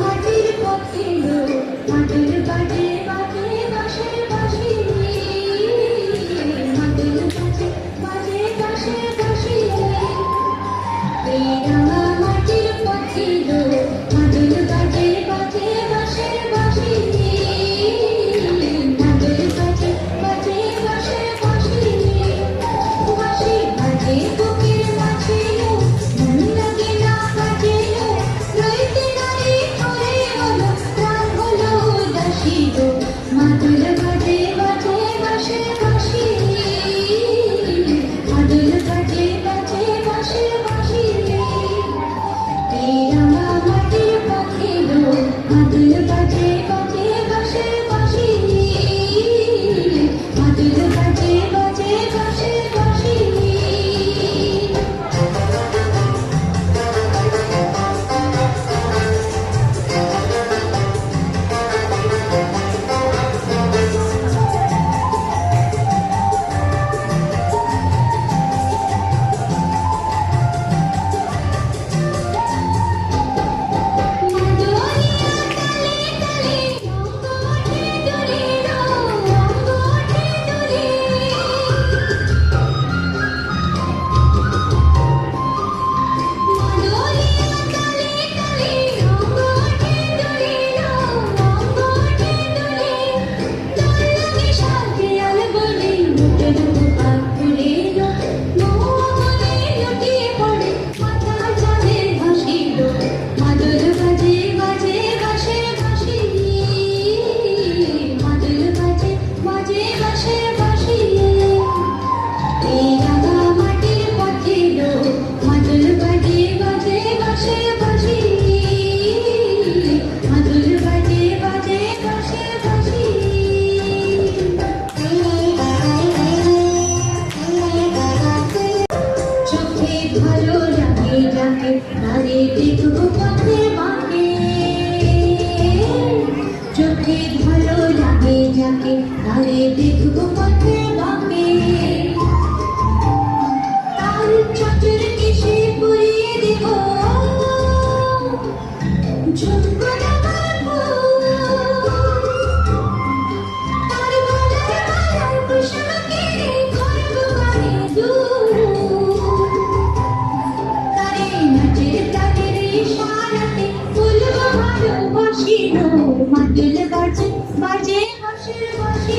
মাটির পক্ষে মাটির ডাকে তারে ঋতু পথে মাকে চোখে ভালো লাগে যাকে তারে ঋতু পথে